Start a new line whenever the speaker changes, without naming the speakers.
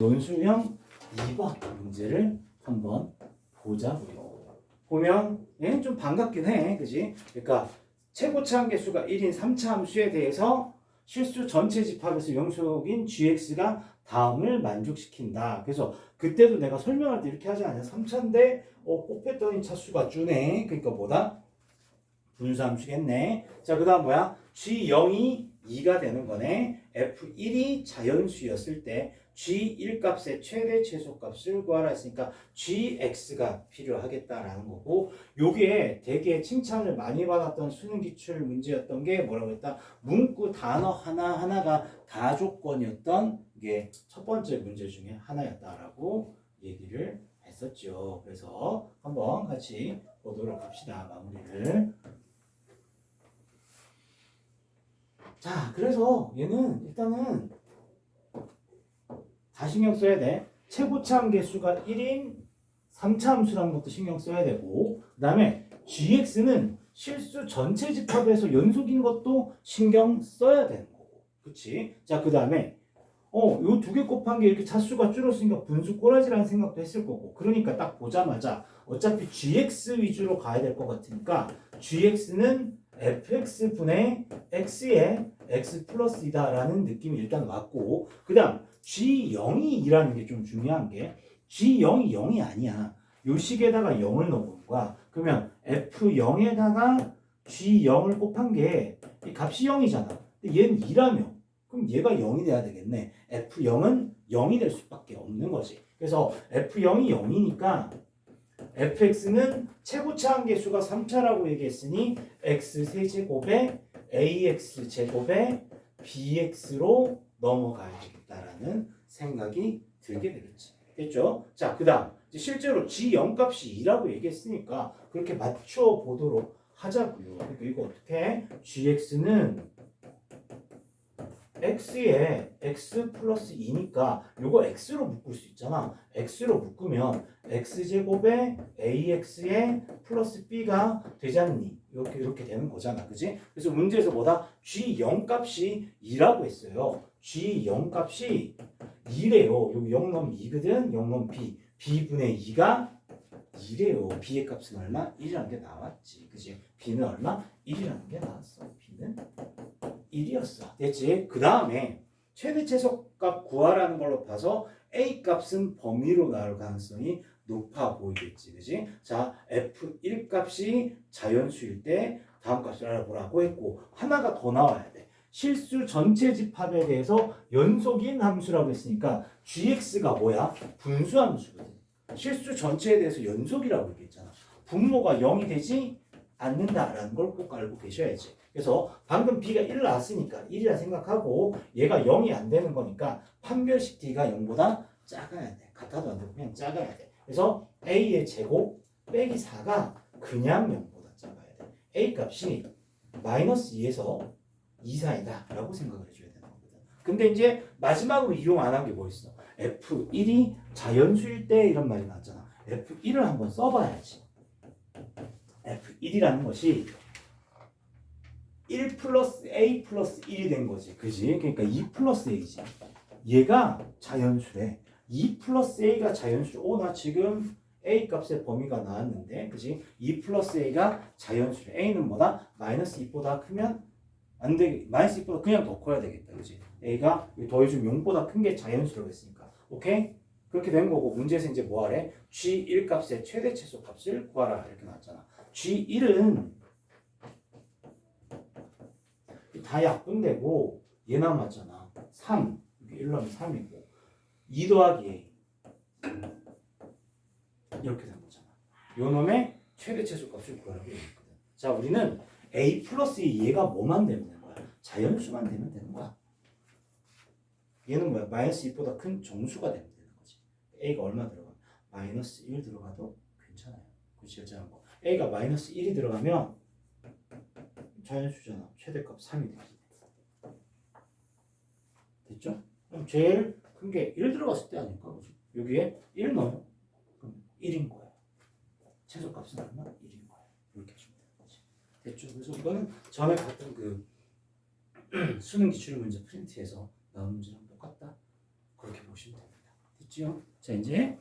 논술형 2번 문제를 한번 보자고요. 보면 얘는 좀 반갑긴 해. 그지? 그러니까 최고차 함계수가 1인 3차 함수에 대해서 실수 전체 집합에서 영속인 gx가 다음을 만족시킨다. 그래서 그때도 내가 설명할 때 이렇게 하지 않냐. 3차인데 어, 곱했더니 차수가 주네. 그러니까 뭐다? 분수함수겠네. 자, 그 다음 뭐야? G0이 2가 되는 거네. F1이 자연수였을 때 G1 값의 최대 최소 값을 구하라 했으니까 GX가 필요하겠다라는 거고 요게 되게 칭찬을 많이 받았던 수능 기출 문제였던 게 뭐라고 했다? 문구 단어 하나하나가 다 조건이었던 게 첫 번째 문제 중에 하나였다라고 얘기를 했었죠. 그래서 한번 같이 보도록 합시다. 마무리를. 자, 그래서 얘는 일단은 다 신경 써야 돼. 최고차 함계수가 1인 3차 함수라는 것도 신경 써야 되고 그 다음에 gx는 실수 전체 집합에서 연속인 것도 신경 써야 되는 거고 그치? 자, 그 다음에 어, 요 두 개 곱한 게 이렇게 차수가 줄었으니까 분수 꼬라지라는 생각도 했을 거고 그러니까 딱 보자마자 어차피 gx 위주로 가야 될 것 같으니까 gx는 fx 분의 x의 x 플러스이다 라는 느낌이 일단 왔고 그 다음 g0이 2라는 게 좀 중요한 게 g0이 0이 아니야. 요 식에다가 0을 넣어보는 거야. 그러면 f0에다가 g0을 곱한 게 이 값이 0이잖아. 근데 얘는 2라며. 그럼 얘가 0이 돼야 되겠네. f0은 0이 될 수밖에 없는 거지. 그래서 f0이 0이니까 fx는 최고차 함계수가 3차라고 얘기했으니 x 세제곱에 ax 제곱에 bx로 넘어가야 되겠다라는 생각이 들게 되겠지. 됐죠? 자, 그 다음. 실제로 g0 값이 2라고 얘기했으니까 그렇게 맞춰 보도록 하자고요. 그러니까 이거 어떻게 해? gx는 x에 x 플러스 2니까 요거 x로 묶을 수 있잖아. x로 묶으면 x제곱에 ax에 플러스 b가 되지 않니? 이렇게 이렇게 되는 거잖아. 그지? 그래서 문제에서 뭐다? g0 값이 2라고 했어요. g0 값이 2래요. 여기 0 넣으면 2거든. 0 넣으면 b. b분의 2가 2래요. b의 값은 얼마? 1이라는 게 나왔지. 그지? b는 얼마? 1이라는 게 나왔어. b는 1이었어. 됐지? 그 다음에 최대 최소값 구하라는 걸로 봐서 a 값은 범위로 나올 가능성이 높아 보이겠지. 그지? 자, f1 값이 자연수일 때 다음 값을 알아보라고 했고 하나가 더 나와야 돼. 실수 전체 집합에 대해서 연속인 함수라고 했으니까 gx가 뭐야? 분수 함수거든. 실수 전체에 대해서 연속이라고 얘기했잖아. 분모가 0이 되지 않는다라는 걸 꼭 알고 계셔야지. 그래서 방금 b가 1 나왔으니까 1이라 생각하고 얘가 0이 안 되는 거니까 판별식 d가 0보다 작아야 돼. 같아도 안 되고 그냥 작아야 돼. 그래서 a의 제곱 빼기 4가 그냥 0보다 작아야 돼. a 값이 마이너스 2에서 2 사이다 라고 생각을 해줘야 되는 거거든. 근데 이제 마지막으로 이용 안 한 게 뭐 있어? f1이 자연수일 때 이런 말이 나왔잖아. f1을 한번 써봐야지. f1이라는 것이 1 플러스 a 플러스 1이 된 거지. 그지? 그러니까 2 플러스 a지. 얘가 자연수래. 2 플러스 a가 자연수. 오, 나 지금 a 값의 범위가 나왔는데, 그지? 2 플러스 a가 자연수래. a는 뭐다? 마이너스 2보다 크면 안 돼. 마이너스 2보다 그냥 더 커야 되겠다. 그지? a가 더해주면 0보다 큰 게 자연수라고 했으니까. 오케이? 그렇게 된 거고, 문제에서 이제 뭐 하래? g1 값의 최대 최소 값을 구하라. 이렇게 나왔잖아. g1은 다 약분되고 얘 남았잖아. 3. 여기 1 넣으면 3이고 2 더하기 A 이렇게 된 거잖아. 요 놈의 최대 최소 값을 구하라고 얘기했거든. 자, 우리는 A 플러스 얘가 뭐만 되면 되는 거야? 자연수만 되면 되는 거야. 얘는 뭐야? 마이너스 2보다 큰 정수가 되면 되는 거지. A가 얼마 들어가? 마이너스 1 들어가도 괜찮아요. 그치? 자, 뭐 A가 마이너스 1이 들어가면 자연수잖아. 최대값 3이 되지. 됐죠? 그럼 제일 큰 게 1 들어갔을 때 아닐까? 여기에 1 넣어요. 그럼 1인 거예요. 최소값은 얼마? 1인 거예요. 이렇게 해주면 되는 거지. 됐죠? 그래서 이거는 전에 봤던 그 수능 기출 문제 프린트에서 나온 문제랑 똑같다. 그렇게 보시면 됩니다.
됐죠? 자 이제